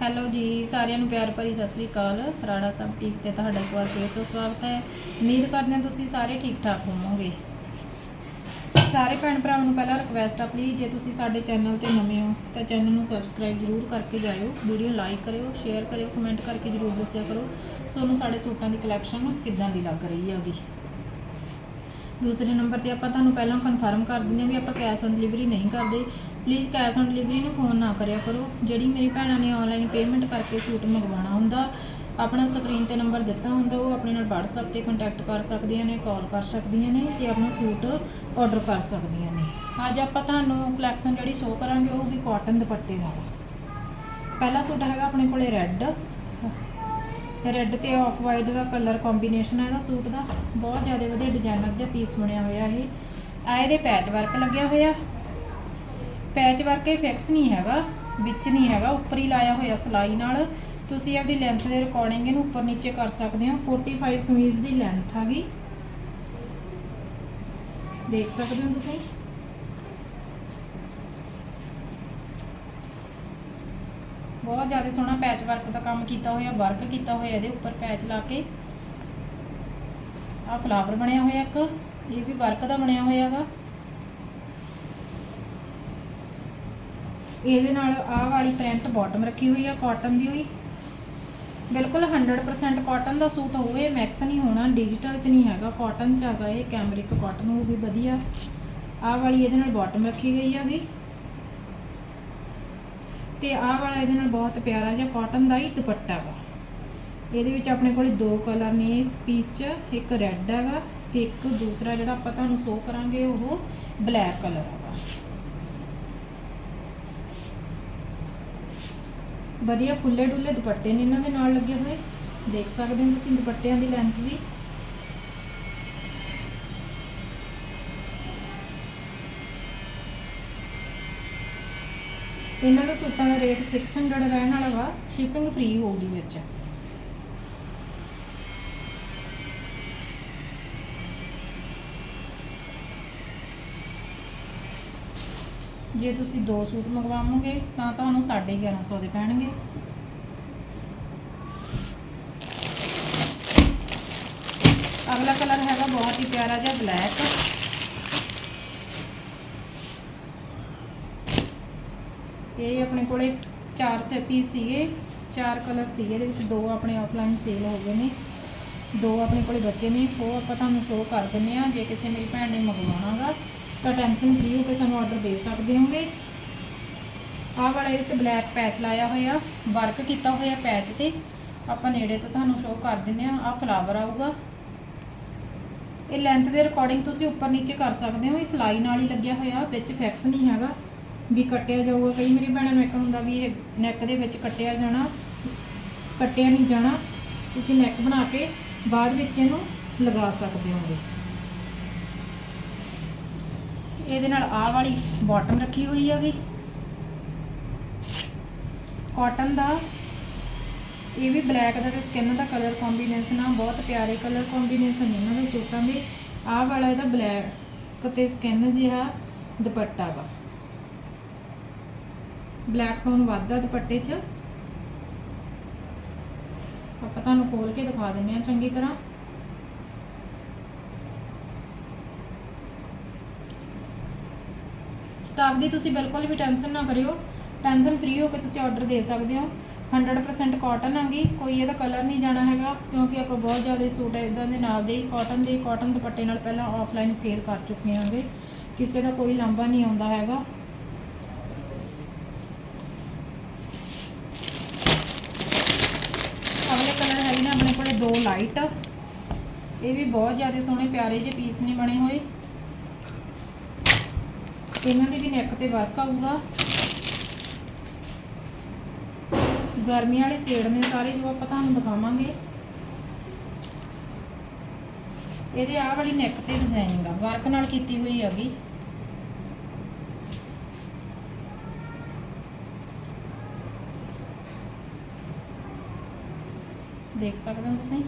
Hello ਜੀ, ਸਾਰਿਆਂ ਨੂੰ ਪਿਆਰ ਭਰੀ ਸਤਿ ਸ੍ਰੀ ਅਕਾਲ। ਰਾੜਾ ਸਭ ਠੀਕ ਤੇ ਤੁਹਾਡਾ ਇੱਕ ਵਾਰ ਫੇਰ ਤੋਂ ਸਵਾਗਤ ਹੈ। ਉਮੀਦ ਕਰਦੇ ਹਾਂ ਤੁਸੀਂ ਸਾਰੇ ਠੀਕ ਠਾਕ ਹੋਵੋਗੇ। ਸਾਰੇ ਭੈਣ ਭਰਾਵਾਂ ਨੂੰ ਪਹਿਲਾਂ ਰਿਕਵੈਸਟ ਆ ਪਲੀਜ਼ ਜੇ ਤੁਸੀਂ ਸਾਡੇ ਚੈਨਲ ਤੇ ਨਵੇਂ ਹੋ, ਤਾਂ ਚੈਨਲ ਨੂੰ ਸਬਸਕ੍ਰਾਈਬ ਜਰੂਰ ਕਰਕੇ ਜਾਇਓ। ਵੀਡੀਓ ਲਾਈਕ ਕਰਿਓ ਸ਼ੇਅਰ ਕਰਿਓ ਕਮੈਂਟ ਕਰਕੇ ਜਰੂਰ ਦੱਸਿਆ ਕਰੋ। ਤੁਹਾਨੂੰ ਸਾਡੇ ਸੂਟਾਂ ਦੀ ਕਲੈਕਸ਼ਨ ਕਿੱਦਾਂ ਦੀ ਲੱਗ ਰਹੀ ਹੈਗੀ? ਦੂਸਰੇ ਨੰਬਰ ਤੇ ਆਪਾਂ ਤੁਹਾਨੂੰ ਪਹਿਲਾਂ ਕਨਫਰਮ ਕਰ ਦਿੰਦੇ ਹਾਂ ਵੀ ਆਪਾਂ ਕੈਸ਼ ਔਨ ਡਿਲੀਵਰੀ ਨਹੀਂ ਕਰਦੇ। ਪਲੀਜ਼ ਕੈਸ਼ ਔਨ ਡਿਲੀਵਰੀ ਨੂੰ ਫੋਨ ਨਾ ਕਰਿਆ ਕਰੋ। ਜਿਹੜੀ ਮੇਰੀ ਭੈਣਾਂ ਨੇ ਆਨਲਾਈਨ ਪੇਮੈਂਟ ਕਰਕੇ ਸੂਟ ਮੰਗਵਾਉਣਾ ਹੁੰਦਾ, ਆਪਣਾ ਸਕਰੀਨ ਤੇ ਨੰਬਰ ਦਿੱਤਾ ਹੁੰਦਾ, ਉਹ ਆਪਣੇ ਨਾਲ WhatsApp ਤੇ ਕੰਟੈਕਟ ਕਰ ਸਕਦੀਆਂ ਨੇ ਕਾਲ ਕਰ ਸਕਦੀਆਂ ਨੇ ਤੇ ਆਪਣਾ ਸੂਟ ਆਰਡਰ ਕਰ ਸਕਦੀਆਂ ਨੇ। ਅੱਜ ਆਪਾਂ ਤੁਹਾਨੂੰ ਕਲੈਕਸ਼ਨ ਜਿਹੜੀ ਸ਼ੋਅ ਕਰਾਂਗੇ, ਉਹ ਵੀ ਕਾਟਨ ਦੁਪੱਟੇ ਦਾ। ਵਾ ਪਹਿਲਾ ਸੂਟ ਹੈਗਾ ਆਪਣੇ ਕੋਲੇ ਰੈੱਡ ਰੈੱਡ ਤੇ ਆਫ ਵਾਈਟ ਦਾ ਕਲਰ ਕੰਬੀਨੇਸ਼ਨ ਹੈ ਇਹਦਾ ਸੂਟ ਦਾ। ਬਹੁਤ ਜ਼ਿਆਦਾ ਵਧੀਆ ਡਿਜ਼ਾਈਨਰ ਜਿਹਾ ਪੀਸ ਬਣਿਆ ਹੋਇਆ ਇਹ। ਆ ਇਹਦੇ ਪੈਚ ਵਰਕ ਲੱਗਿਆ ਹੋਇਆ। ਪੈਚ ਵਰਕ ਇਹ ਫਿਕਸ ਨਹੀਂ ਹੈਗਾ, ਵਿੱਚ ਨਹੀਂ ਹੈਗਾ, ਉੱਪਰ ਹੀ ਲਾਇਆ ਹੋਇਆ ਸਲਾਈ ਨਾਲ। ਤੁਸੀਂ ਆਪਦੀ ਲੈਂਥ ਦੇ ਅਕੋਰਡਿੰਗ ਇਹਨੂੰ ਉੱਪਰ ਨੀਚੇ ਕਰ ਸਕਦੇ ਹੋ। 45 ਕਮੀਜ਼ ਦੀ ਲੈਂਥ ਹੈਗੀ ਦੇਖ ਸਕਦੇ ਹੋ ਤੁਸੀਂ? ਬਹੁਤ ਜ਼ਿਆਦਾ ਸੋਹਣਾ ਪੈਚ ਵਰਕ ਦਾ ਕੰਮ ਕੀਤਾ ਹੋਇਆ ਵਰਕ ਕੀਤਾ ਹੋਇਆ ਇਹਦੇ ਉੱਪਰ ਪੈਚ ਲਾ ਕੇ। ਆ ਫਲਾਵਰ ਬਣਿਆ ਹੋਇਆ ਇੱਕ, ਇਹ ਵੀ ਵਰਕ ਦਾ ਬਣਿਆ ਹੋਇਆ ਹੈਗਾ। ਇਹਦੇ ਨਾਲ ਆਹ ਵਾਲੀ ਪ੍ਰਿੰਟ ਬਾਟਮ ਰੱਖੀ ਹੋਈ ਆ ਕਾਟਨ ਦੀ ਹੋਈ। ਬਿਲਕੁਲ 100% ਕਾਟਨ ਦਾ ਸੂਟ ਹੋਊਗਾ ਇਹ ਮੈਕਸ ਨਹੀਂ ਹੋਣਾ ਡਿਜੀਟਲ ਚ ਨਹੀਂ ਹੈਗਾ ਕਾਟਨ ਚ ਹੈਗਾ ਇਹ ਕੈਮਰਿਕ ਕਾਟਨ ਹੋਊਗੀ ਵਧੀਆ। ਆਹ ਵਾਲੀ ਇਹਦੇ ਨਾਲ ਬਾਟਮ ਰੱਖੀ ਗਈ ਹੈਗੀ। ਤੇ ਆਹ ਵਾਲਾ ਇਹਦੇ ਨਾਲ ਬਹੁਤ ਪਿਆਰਾ ਜਿਹਾ ਕਾਟਨ ਦਾ ਹੀ ਦੁਪੱਟਾ ਵਾ। ਇਹਦੇ ਵਿੱਚ ਆਪਣੇ ਕੋਲ ਦੋ ਕਲਰ ਨੇ ਇਸ ਪੀਸ 'ਚ, ਇੱਕ ਰੈੱਡ ਹੈਗਾ ਤੇ ਇੱਕ ਦੂਸਰਾ ਜਿਹੜਾ ਆਪਾਂ ਤੁਹਾਨੂੰ ਸ਼ੋ ਕਰਾਂਗੇ ਉਹ ਬਲੈਕ ਕਲਰ ਹੈਗਾ ਵਧੀਆ ਫੁੱਲੇ ਡੁੱਲੇ ਦੁਪੱਟੇ ਨੇ ਇਹਨਾਂ ਦੇ ਨਾਲ ਲੱਗੇ ਹੋਏ। ਦੇਖ ਸਕਦੇ ਹੋ ਤੁਸੀਂ ਦੁਪੱਟਿਆਂ ਦੀ ਲੈਂਥ ਵੀ। ਇਹਨਾਂ ਦਾ ਸੂਟਾਂ ਦਾ ਰੇਟ 600 ਰਹਿਣ ਵਾਲਾ ਵਾ। ਸ਼ਿਪਿੰਗ ਫ੍ਰੀ ਹੋਊਗੀ ਵਿੱਚ। ਜੇ ਤੁਸੀਂ ਦੋ ਸੂਟ ਮੰਗਵਾਓਗੇ ਤਾਂ ਤੁਹਾਨੂੰ 1150 ਦੇ ਪੈਣਗੇ। ਅਗਲਾ ਕਲਰ ਹੈਗਾ ਬਹੁਤ ਹੀ ਪਿਆਰਾ ਜਿਹਾ ਬਲੈਕ। ਇਹ ਆਪਣੇ ਕੋਲੇ ਚਾਰ ਸੇ ਪੀਸ ਸੀਗੇ। ਚਾਰ ਕਲਰ ਸੀਗੇ, ਇਹਦੇ ਵਿੱਚ ਦੋ ਆਪਣੇ ਆਫਲਾਈਨ ਸੇਲ ਹੋ ਗਏ ਨੇ। ਦੋ ਆਪਣੇ ਕੋਲੇ ਬੱਚੇ ਨੇ। ਉਹ ਆਪਾਂ ਤੁਹਾਨੂੰ ਸ਼ੋਅ ਕਰ ਦਿੰਨੇ ਆ, ਜੇ ਕਿਸੇ ਮੇਰੀ ਭੈਣ ਨੇ ਮੰਗਵਾਉਣਾਗਾ ਤਾਂ ਟੈਨਸ਼ਨ ਫ੍ਰੀ ਹੋ ਕੇ ਸਾਨੂੰ ਆਰਡਰ ਦੇ ਸਕਦੇ ਹੋਗੇ। ਆਹ ਵਾਲਾ ਇਹਦੇ ਤੇ ਬਲੈਕ ਪੈਚ ਲਾਇਆ ਹੋਇਆ ਵਰਕ ਕੀਤਾ ਹੋਇਆ ਪੈਚ ਤੇ। ਆਪਾਂ ਨੇੜੇ ਤੋਂ ਤੁਹਾਨੂੰ ਸ਼ੋਅ ਕਰ ਦਿੰਨੇ ਆ, ਆਹ ਫਲਾਵਰ ਆਊਗਾ। ਇਹ ਲੈਂਥ ਦੇ ਅਕੋਰਡਿੰਗ ਤੁਸੀਂ ਉੱਪਰ ਨੀਚੇ ਕਰ ਸਕਦੇ ਹੋ, ਇਹ ਸਲਾਈ ਨਾਲ ਹੀ ਲੱਗਿਆ ਹੋਇਆ, ਵਿੱਚ ਫਿਕਸ ਨਹੀਂ ਹੈਗਾ। ਵੀ ਕੱਟਿਆ ਜਾਊਗਾ, ਕਈ ਮੇਰੀ ਭੈਣਾਂ ਨੂੰ ਇੱਕ ਹੁੰਦਾ ਵੀ ਇਹ ਨੈਕ ਦੇ ਵਿੱਚ ਕੱਟਿਆ ਜਾਣਾ, ਕੱਟਿਆ ਨਹੀਂ ਜਾਣਾ। ਤੁਸੀਂ ਨੈਕ ਬਣਾ ਕੇ ਬਾਅਦ ਵਿੱਚ ਇਹਨੂੰ ਲਗਾ ਸਕਦੇ ਹੋਗੇ। ਇਹਦੇ ਨਾਲ ਆਹ ਵਾਲੀ ਬਾਟਮ ਰੱਖੀ ਹੋਈ ਹੈਗੀ। ਕਾਟਨ ਦਾ, ਇਹ ਵੀ ਬਲੈਕ ਦਾ ਤੇ ਸਕਿਨ ਦਾ ਕਲਰ ਕੰਬੀਨੇਸ਼ਨ ਆ, ਬਹੁਤ ਪਿਆਰੇ ਕਲਰ ਕੰਬੀਨੇਸ਼ਨ ਇਹਨਾਂ ਦੇ ਸੂਟਾਂ ਦੇ। ਆਹ ਵਾਲਾ ਇਹਦਾ ਬਲੈਕ ਤੇ ਸਕਿਨ ਜਿਹਾ ਦੁਪੱਟਾ ਵਾ। ਬਲੈਕ ਟੋਨ ਵੱਧਦਾ ਦੁਪੱਟੇ 'ਚ। ਆਪਾਂ ਤੁਹਾਨੂੰ ਖੋਲ ਕੇ ਦਿਖਾ ਦਿੰਨੇ ਆ ਚੰਗੀ ਤਰ੍ਹਾਂ। ਸਟਾਫ ਦੀ ਤੁਸੀਂ ਬਿਲਕੁਲ ਵੀ ਟੈਨਸ਼ਨ ਨਾ ਕਰਿਓ। ਟੈਨਸ਼ਨ ਫ੍ਰੀ ਹੋ ਕੇ ਤੁਸੀਂ ਆਰਡਰ ਦੇ ਸਕਦੇ ਹੋ। 100% ਕਾਟਨ ਆਂਗੀ ਕੋਈ ਇਹਦਾ ਕਲਰ ਨਹੀਂ ਜਾਣਾ ਹੈਗਾ, ਕਿਉਂਕਿ ਆਪਾਂ ਬਹੁਤ ਜ਼ਿਆਦਾ ਸੂਟ ਇਦਾਂ ਦੇ ਨਾਲ ਦੇ ਕਾਟਨ ਦੇ ਕਾਟਨ ਦੁਪੱਟੇ ਨਾਲ ਪਹਿਲਾਂ ਆਫਲਾਈਨ ਸੇਲ ਕਰ ਚੁੱਕੇ ਆਂਗੇ ਕਿਸੇ ਦਾ ਕੋਈ ਲਾਂਭਾ ਨਹੀਂ ਆਉਂਦਾ ਹੈਗਾ। ਅਗਲੇ ਕਲਰ ਹੈਗੇ ਨੇ ਆਪਣੇ ਕੋਲੇ ਦੋ ਲਾਈਟ ਇਹ ਵੀ ਬਹੁਤ ਜ਼ਿਆਦਾ ਸੋਹਣੇ, ਪਿਆਰੇ ਜਿਹੇ ਪੀਸ ਨੇ ਬਣੇ ਹੋਏ। ਇਹਨਾਂ ਦੇ ਵੀ ਨੈਕ ਤੇ ਵਰਕ ਆਊਗਾ। ਗਰਮੀ ਵਾਲੇ ਸੇੜ ਨੇ ਸਾਰੇ ਜੋ ਆਪਾਂ ਤੁਹਾਨੂੰ ਦਿਖਾਵਾਂਗੇ। ਇਹਦੇ ਆਹ ਵਾਲੀ ਨੈਕ ਤੇ ਡਿਜ਼ਾਈਨਿੰਗ ਆ ਵਰਕ ਨਾਲ ਕੀਤੀ ਹੋਈ ਹੈਗੀ। ਦੇਖ ਸਕਦੇ ਹੋ ਤੁਸੀਂ?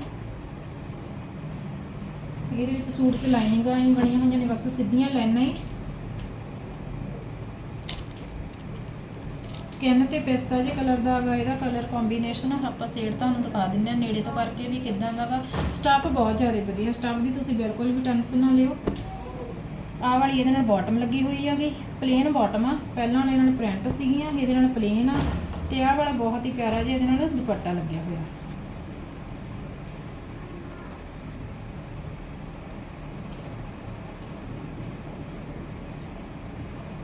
ਇਹਦੇ ਵਿੱਚ ਸੂਟ 'ਚ ਲਾਈਨਿੰਗਾਂ ਹੀ ਬਣੀਆਂ ਹੋਈਆਂ ਨੇ, ਬਸ ਸਿੱਧੀਆਂ ਲਾਈਨਾਂ ਹੀ। ਸਕਿਨ ਤੇ ਪਿਸਤਾ ਜੇ ਕਲਰ ਦਾ ਹੈਗਾ, ਇਹਦਾ ਕਲਰ ਕੰਬੀਨੇਸ਼ਨ ਆਪਾਂ ਸ਼ੇਡ ਤੁਹਾਨੂੰ ਦਿਖਾ ਦਿੰਨੇ ਆ ਨੇੜੇ ਤੋਂ ਕਰਕੇ ਵੀ ਕਿਦਾਂ ਦਾਗਾ ਸਟਾਫ ਬਹੁਤ ਜ਼ਿਆਦਾ ਵਧੀਆ ਸਟਾਫ ਦੀ ਤੁਸੀਂ ਬਿਲਕੁਲ ਵੀ ਟੈਨਸ਼ਨ ਨਾ ਲਿਓ। ਆਹ ਵਾਲੀ ਇਹਦੇ ਨਾਲ ਬਾਟਮ ਲੱਗੀ ਹੋਈ ਹੈਗੀ ਪਲੇਨ ਬਾਟਮ ਆ। ਪਹਿਲਾਂ ਵਾਲੇ ਇਹਨਾਂ ਨੇ ਪ੍ਰਿੰਟ ਸੀਗੀਆਂ, ਇਹਦੇ ਨਾਲ ਪਲੇਨ ਆ। ਤੇ ਆਹ ਵਾਲਾ ਬਹੁਤ ਹੀ ਪਿਆਰਾ ਜਿਹਾ ਇਹਦੇ ਨਾਲ ਦੁਪੱਟਾ ਲੱਗਿਆ ਹੋਇਆ।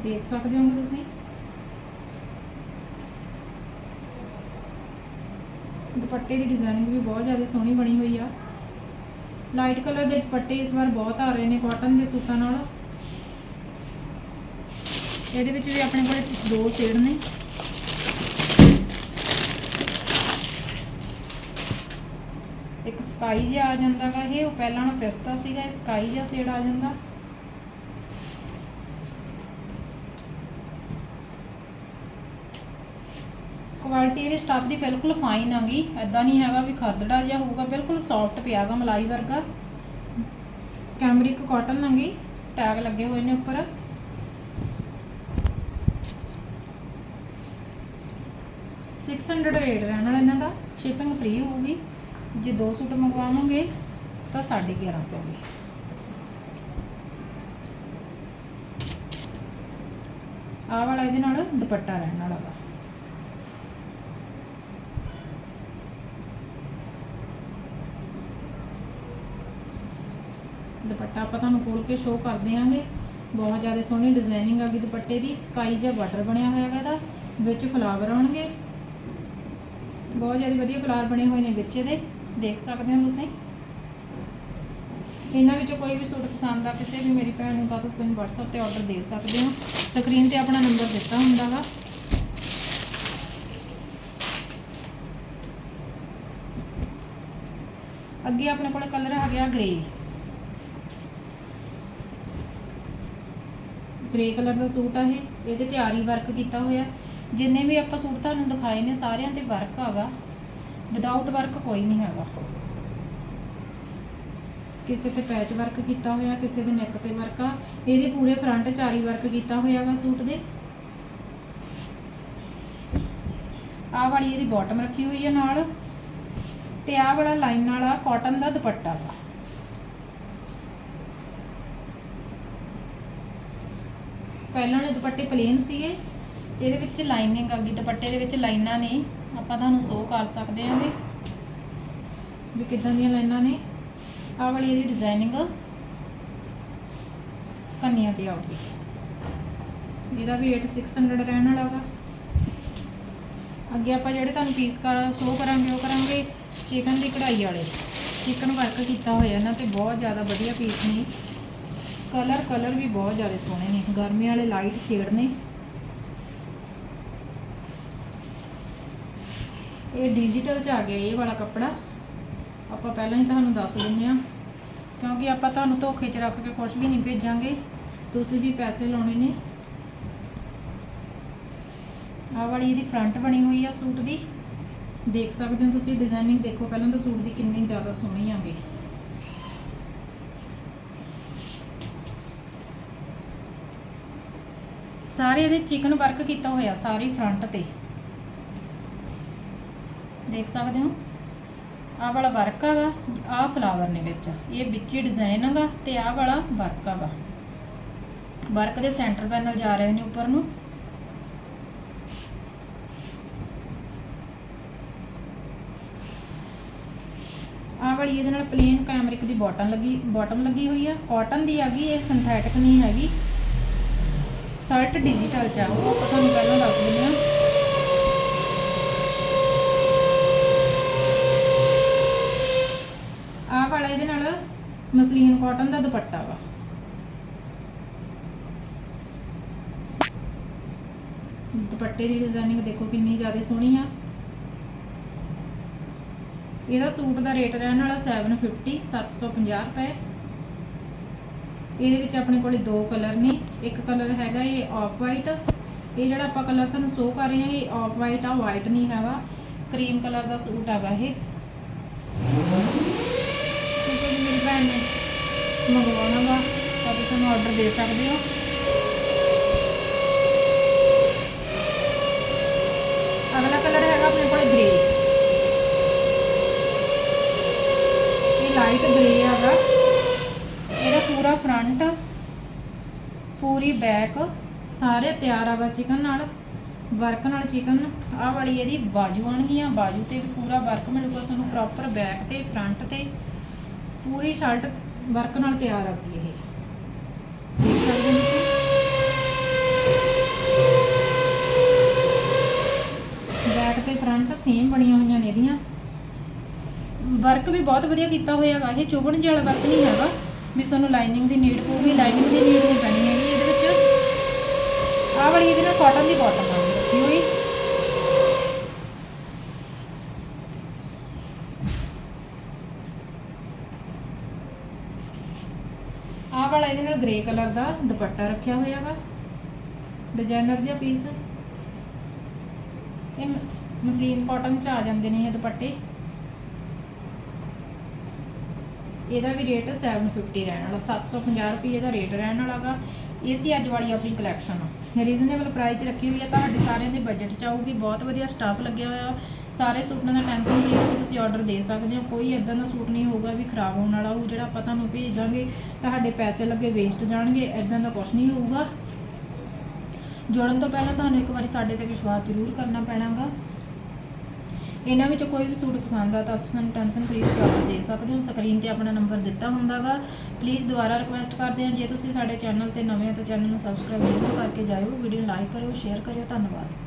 ਦੇਖ ਸਕਦੇ ਹੋਗੇ ਤੁਸੀਂ? ਦੁਪੱਟੇ ਦੀ ਡਿਜ਼ਾਈਨਿੰਗ ਵੀ ਬਹੁਤ ਜ਼ਿਆਦਾ ਸੋਹਣੀ ਬਣੀ ਹੋਈ ਆ। ਲਾਈਟ ਕਲਰ ਦੇ ਦੁਪੱਟੇ ਇਸ ਵਾਰ ਬਹੁਤ ਆ ਰਹੇ ਨੇ ਕਾਟਨ ਦੇ ਸੂਟਾਂ ਨਾਲ। ਇਹਦੇ ਵਿੱਚ ਵੀ ਆਪਣੇ ਕੋਲ ਦੋ ਸ਼ੇਡ ਨੇ। ਇੱਕ ਸਕਾਈ ਜਿਹਾ ਆ ਜਾਂਦਾਗਾ ਇਹ, ਉਹ ਪਹਿਲਾਂ ਨਾ ਪਿਸਤਾ ਸੀਗਾ, ਇਹ ਸਕਾਈ ਜਿਹਾ ਸ਼ੇਡ ਆ ਜਾਂਦਾ। ਕੁਆਲਿਟੀ ਇਹਦੇ ਸਟੱਫ ਦੀ ਬਿਲਕੁਲ ਫਾਈਨ ਆਗੀ ਐਦਾਂ ਨਹੀਂ ਹੈਗਾ ਵੀ ਖਰਦੜਾ ਜਿਹਾ ਹੋਊਗਾ, ਬਿਲਕੁਲ ਸੌਫਟ ਪਿਆਗਾ ਮਲਾਈ ਵਰਗਾ। ਕੈਮਰਿਕ ਕਾਟਨ ਆਗੀ ਟੈਗ ਲੱਗੇ ਹੋਏ ਨੇ ਉੱਪਰ। ਸਿਕਸ ਹੰਡਰਡ ਰੇਟ ਰਹਿਣ ਵਾਲਾ ਇਹਨਾਂ ਦਾ ਸ਼ਿਪਿੰਗ ਫ੍ਰੀ ਹੋਊਗੀ। ਜੇ ਦੋ ਸੂਟ ਮੰਗਵਾਵਾਂਗੇ, ਤਾਂ 1150 ਹੋਊਗੀ ਆ ਵਾਲਾ ਇਹਦੇ ਨਾਲ ਦੁਪੱਟਾ ਰਹਿਣ ਵਾਲਾ ਵਾ। ਦੁਪੱਟਾ ਆਪਾਂ ਤੁਹਾਨੂੰ ਖੋਲ ਕੇ ਸ਼ੋਅ ਕਰ ਦਿਆਂਗੇ। ਬਹੁਤ ਜ਼ਿਆਦਾ ਸੋਹਣੀ ਡਿਜ਼ਾਈਨਿੰਗ ਆ ਗਈ ਦੁਪੱਟੇ ਦੀ। ਸਕਾਈ ਜਿਹਾ ਬਾਰਡਰ ਬਣਿਆ ਹੋਇਆ ਹੈਗਾ ਇਹਦਾ। ਵਿੱਚ ਫਲਾਵਰ ਆਉਣਗੇ। ਬਹੁਤ ਜ਼ਿਆਦਾ ਵਧੀਆ ਫਲਾਵਰ ਬਣੇ ਹੋਏ ਨੇ ਵਿੱਚ ਇਹਦੇ। ਦੇਖ ਸਕਦੇ ਹੋ ਤੁਸੀਂ। ਇਹਨਾਂ ਵਿੱਚੋਂ ਕੋਈ ਵੀ ਸੂਟ ਪਸੰਦ ਆ, ਕਿਸੇ ਵੀ ਮੇਰੀ ਭੈਣ ਨੂੰ ਤਾਂ ਤੁਸੀਂ WhatsApp ਤੇ ਆਰਡਰ ਦੇ ਸਕਦੇ ਹੋ। ਸਕਰੀਨ ਤੇ ਆਪਣਾ ਨੰਬਰ ਦਿੱਤਾ ਹੁੰਦਾ ਵਾ। ਅੱਗੇ ਆਪਣੇ ਕੋਲ ਕਲਰ ਆ ਗਿਆ ਗ੍ਰੇ ਗ੍ਰੇ ਕਲਰ ਦਾ ਸੂਟ ਆ ਇਹ, ਇਹਦੇ ਤੇ ਆਰੀ ਵਰਕ ਕੀਤਾ ਹੋਇਆ। ਜਿੰਨੇ ਵੀ ਆਪਾਂ ਸੂਟ ਤੁਹਾਨੂੰ ਦਿਖਾਏ ਨੇ, ਸਾਰਿਆਂ ਤੇ ਵਰਕ ਹੈਗਾ। ਵਿਦਆਊਟ ਵਰਕ ਕੋਈ ਨਹੀਂ ਹੈਗਾ। ਕਿਸੇ ਤੇ ਪੈਚ ਵਰਕ ਕੀਤਾ ਹੋਇਆ, ਕਿਸੇ ਦੇ ਨੈਕ ਤੇ ਵਰਕ ਆ। ਇਹਦੇ ਪੂਰੇ ਫਰੰਟ ਚ ਆਰੀ ਵਰਕ ਕੀਤਾ ਹੋਇਆਗਾ ਸੂਟ ਦੇ। ਆਹ ਵਾਲੀ ਇਹਦੀ ਬਾਟਮ ਰੱਖੀ ਹੋਈ ਹੈ ਨਾਲ। ਤੇ ਆਹ ਵਾਲਾ ਲਾਈਨ ਵਾਲਾ ਕਾਟਨ ਦਾ ਦੁਪੱਟਾ ਵਾ। ਪਹਿਲਾਂ ਵਾਲੇ ਦੁਪੱਟੇ ਪਲੇਨ ਸੀਗੇ, ਇਹਦੇ ਵਿੱਚ ਲਾਈਨਿੰਗ ਆ ਗਈ ਦੁਪੱਟੇ ਦੇ ਵਿੱਚ ਲਾਈਨਾਂ ਨੇ, ਆਪਾਂ ਤੁਹਾਨੂੰ ਸ਼ੋਅ ਕਰ ਸਕਦੇ ਹਾਂਗੇ ਵੀ ਕਿੱਦਾਂ ਦੀਆਂ ਲਾਈਨਾਂ ਨੇ। ਆਹ ਵਾਲੀ ਇਹਦੀ ਡਿਜ਼ਾਈਨਿੰਗ ਕੰਨੀਆਂ ਤੇ ਆਉਗੀ ਇਹਦਾ ਵੀ ਰੇਟ 600 ਰਹਿਣ ਵਾਲਾ ਗਾ। ਅੱਗੇ ਆਪਾਂ ਜਿਹੜੇ ਤੁਹਾਨੂੰ ਪੀਸ ਕਰ ਸ਼ੋਅ ਕਰਾਂਗੇ, ਉਹ ਕਰਾਂਗੇ ਚਿਕਨ ਦੀ ਕਢਾਈ ਵਾਲੇ। ਚਿਕਨ ਵਰਕ ਕੀਤਾ ਹੋਇਆ ਇਹਨਾਂ ਤੇ ਬਹੁਤ ਜ਼ਿਆਦਾ ਵਧੀਆ ਪੀਸ ਨੇ। ਕਲਰ ਕਲਰ ਵੀ ਬਹੁਤ ਜ਼ਿਆਦਾ ਸੋਹਣੇ ਨੇ। ਗਰਮੀ ਵਾਲੇ ਲਾਈਟ ਸ਼ੇਡ ਨੇ। ਇਹ ਡਿਜੀਟਲ ਚ ਆ ਗਿਆ ਇਹ ਵਾਲਾ ਕੱਪੜਾ। ਆਪਾਂ ਪਹਿਲਾਂ ਹੀ ਤੁਹਾਨੂੰ ਦੱਸ ਦਿੰਨੇ ਆ ਕਿਉਂਕਿ ਆਪਾਂ ਤੁਹਾਨੂੰ ਧੋਖੇ 'ਚ ਰੱਖ ਕੇ ਕੁਝ ਵੀ ਨਹੀਂ ਭੇਜਾਂਗੇ। ਤੁਸੀਂ ਵੀ ਪੈਸੇ ਲਾਉਣੇ ਨੇ। ਆਹ ਵਾਲੀ ਇਹਦੀ ਫਰੰਟ ਬਣੀ ਹੋਈ ਆ ਸੂਟ ਦੀ। ਦੇਖ ਸਕਦੇ ਹੋ ਤੁਸੀਂ ਡਿਜ਼ਾਈਨਿੰਗ ਦੇਖੋ, ਪਹਿਲਾਂ ਤਾਂ ਸੂਟ ਦੀ ਕਿੰਨੀ ਜ਼ਿਆਦਾ ਸੋਹਣੀ ਆਗੀ ਸਾਰੇ ਇਹਦੇ ਚਿਕਨ ਵਰਕ ਕੀਤਾ ਹੋਇਆ, ਸਾਰੀ ਫਰੰਟ ਤੇ। ਦੇਖ ਸਕਦੇ ਹੋ? ਆਹ ਵਾਲਾ ਵਰਕ ਹੈਗਾ, ਆਹ ਫਲਾਵਰ ਨੇ ਵਿੱਚ। ਇਹ ਵਿੱਚ ਹੀ ਡਿਜ਼ਾਈਨ ਹੈਗਾ ਤੇ ਆਹ ਵਾਲਾ ਵਰਕ ਹੈਗਾ। ਵਰਕ ਦੇ ਸੈਂਟਰ ਪੈਨਲ ਜਾ ਰਹੇ ਨੇ ਉੱਪਰ ਨੂੰ। ਆਹ ਵਾਲੀ ਇਹਦੇ ਨਾਲ ਪਲੇਨ ਕੈਮਰਿਕ ਦੀ ਬਾਟਮ ਲੱਗੀ ਬਾਟਮ ਲੱਗੀ ਹੋਈ ਆ। ਕਾਟਨ ਦੀ ਹੈਗੀ, ਇਹ ਸਿੰਥੈਟਿਕ ਨਹੀਂ ਹੈਗੀ। ਸ਼ਰਟ ਡਿਜੀਟਲ ਚ ਆ ਉਹ ਆਪਾਂ ਤੁਹਾਨੂੰ ਪਹਿਲਾਂ ਦੱਸ ਦਿੰਦੇ ਹਾਂ। ਆਹ ਵਾਲਾ ਇਹਦੇ ਨਾਲ ਮਸਲੀਨ ਕਾਟਨ ਦਾ ਦੁਪੱਟਾ ਵਾ। ਦੁਪੱਟੇ ਦੀ ਡਿਜ਼ਾਈਨਿੰਗ ਦੇਖੋ ਕਿੰਨੀ ਜ਼ਿਆਦਾ ਸੋਹਣੀ ਆ। ਇਹਦਾ ਸੂਟ ਦਾ ਰੇਟ ਰਹਿਣ ਵਾਲਾ 750 750 ਰੁਪਏ। ਇਹਦੇ ਵਿੱਚ ਆਪਣੇ ਕੋਲੇ ਦੋ ਕਲਰ ਨੇ। ਇੱਕ ਕਲਰ ਹੈਗਾ ਇਹ ਆਫ ਵਾਈਟ ਇਹ ਜਿਹੜਾ ਆਪਾਂ ਕਲਰ ਤੁਹਾਨੂੰ ਸ਼ੋਅ ਕਰ ਰਹੇ ਹਾਂ, ਇਹ ਆਫ ਵਾਈਟ ਆ ਵਾਈਟ ਨਹੀਂ ਹੈਗਾ। ਕਰੀਮ ਕਲਰ ਦਾ ਸੂਟ ਹੈਗਾ ਇਹ। ਕਿਸੇ ਵੀ ਮੇਰੀ ਭੈਣ ਨੇ ਮੰਗਵਾਉਣਾ ਵਾ, ਤਾਂ ਤੁਸੀਂ ਆਰਡਰ ਦੇ ਸਕਦੇ ਹੋ। ਅਗਲਾ ਕਲਰ ਹੈਗਾ ਆਪਣੇ ਕੋਲੇ ਗ੍ਰੇ ਇਹ ਲਾਈਟ ਗ੍ਰੇ ਹੈਗਾ। ਫਰੰਟ ਪੂਰੀ ਬੈਕ ਸਾਰੇ ਤਿਆਰ ਹੈਗਾ ਚਿਕਨ ਨਾਲ ਵਰਕ ਨਾਲ ਚਿਕਨ ਆਹ ਵਾਲੀ ਇਹਦੀ ਬਾਜੂ ਆਣਗੀਆਂ ਬਾਜੂ ਤੇ ਵੀ ਪੂਰਾ ਵਰਕ ਮਿਲੂਗਾ ਤੁਹਾਨੂੰ ਪ੍ਰੋਪਰ ਬੈਕ ਤੇ ਫਰੰਟ ਤੇ, ਪੂਰੀ ਸ਼ਰਟ ਵਰਕ ਨਾਲ ਤਿਆਰ ਆਉਂਦੀ ਇਹ। ਦੇਖ ਸਕਦੇ ਹੋ ਤੁਸੀਂ? ਬੈਕ ਤੇ ਫਰੰਟ ਸੇਮ ਬਣੀਆਂ ਹੋਈਆਂ ਨੇ ਇਹਦੀਆਂ। ਵਰਕ ਵੀ ਬਹੁਤ ਵਧੀਆ ਕੀਤਾ ਹੋਇਆ ਹੈਗਾ ਇਹ ਚੁਭਣ ਜਿਹਾ ਵਰਕ ਨਹੀਂ ਹੈਗਾ। ਵੀ ਤੁਹਾਨੂੰ ਲਾਈਨਿੰਗ ਦੀ ਨੀਡ ਪਊਗੀ ਲਾਈਨਿੰਗ ਦੀ ਨੀਡ ਨਹੀਂ ਪੈਣੀ ਹੈਗੀ। ਇਹਦੇ ਵਿੱਚ ਆਹ ਵਾਲੀ, ਇਹਦੇ ਨਾਲ ਕਾਟਨ ਦੀ ਬਾਟਮ ਆ ਰੱਖੀ ਹੋਈ। ਆਹ ਵਾਲਾ ਇਹਦੇ ਨਾਲ ਗ੍ਰੇ ਕਲਰ ਦਾ ਦੁਪੱਟਾ ਰੱਖਿਆ ਹੋਇਆ ਹੈਗਾ। ਡਿਜ਼ਾਈਨਰ ਜਿਹਾ ਪੀਸ ਇਹ ਮ- ਮਸਲੀਨ ਕਾਟਨ ਚ ਆ ਜਾਂਦੇ ਨੇ ਇਹ ਦੁਪੱਟੇ। ਇਹਦਾ ਵੀ ਰੇਟ 750 ਰਹਿਣ ਵਾਲਾ 750 ਰੁਪਏ ਦਾ ਰੇਟ ਰਹਿਣ ਵਾਲਾਗਾ ਇਹ ਸੀ ਅੱਜ ਵਾਲੀ ਆਪਣੀ ਕਲੈਕਸ਼ਨ ਰੀਜ਼ਨੇਬਲ ਪ੍ਰਾਈਸ ਰੱਖੀ ਹੋਈ ਹੈ ਤੁਹਾਡੇ ਸਾਰਿਆਂ ਦੇ ਬਜਟ ਚ ਆਊਗੀ, ਬਹੁਤ ਵਧੀਆ ਸਟਾਫ ਲੱਗਿਆ ਹੋਇਆ ਸਾਰੇ ਸੂਟਾਂ ਦਾ ਟੈਨਸ਼ਨ ਫਰੀ ਹੋ ਕੇ ਤੁਸੀਂ ਆਰਡਰ ਦੇ ਸਕਦੇ ਹੋ। ਕੋਈ ਇਦਾਂ ਦਾ ਸੂਟ ਨਹੀਂ ਹੋਊਗਾ ਵੀ ਖਰਾਬ ਹੋਣ ਵਾਲਾ ਹੋਊ, ਜਿਹੜਾ ਆਪਾਂ ਤੁਹਾਨੂੰ ਭੇਜ ਦਾਂਗੇ, ਤੁਹਾਡੇ ਪੈਸੇ ਲੱਗੇ ਵੇਸਟ ਜਾਣਗੇ ਇਦਾਂ ਦਾ ਕੁਝ ਨਹੀਂ ਹੋਊਗਾ। ਜੋੜਨ ਤੋਂ ਪਹਿਲਾਂ ਤੁਹਾਨੂੰ ਇੱਕ ਵਾਰੀ ਸਾਡੇ ਤੇ ਵਿਸ਼ਵਾਸ ਜ਼ਰੂਰ ਕਰਨਾ ਪੈਣਾਗਾ। ਇਹਨਾਂ ਵਿੱਚ ਕੋਈ ਵੀ ਸੂਟ ਪਸੰਦ ਆ ਤਾਂ ਤੁਸੀਂ ਸਾਨੂੰ ਟੈਨਸ਼ਨ ਫ੍ਰੀ ਆਰਡਰ ਦੇ ਸਕਦੇ ਹੋ। ਸਕਰੀਨ ਤੇ ਆਪਣਾ ਨੰਬਰ ਦਿੱਤਾ ਹੁੰਦਾਗਾ। ਪਲੀਜ਼ ਦੁਬਾਰਾ ਰਿਕੁਐਸਟ ਕਰਦੇ ਹਾਂ। ਜੇ ਤੁਸੀਂ ਸਾਡੇ ਚੈਨਲ ਤੇ ਨਵੇਂ ਹੋ ਤਾਂ ਚੈਨਲ ਨੂੰ ਸਬਸਕ੍ਰਾਈਬ ਜ਼ਰੂਰ ਕਰਕੇ ਜਾਇਓ। ਵੀਡੀਓ ਲਾਈਕ ਕਰਿਓ ਸ਼ੇਅਰ ਕਰਿਓ। ਧੰਨਵਾਦ।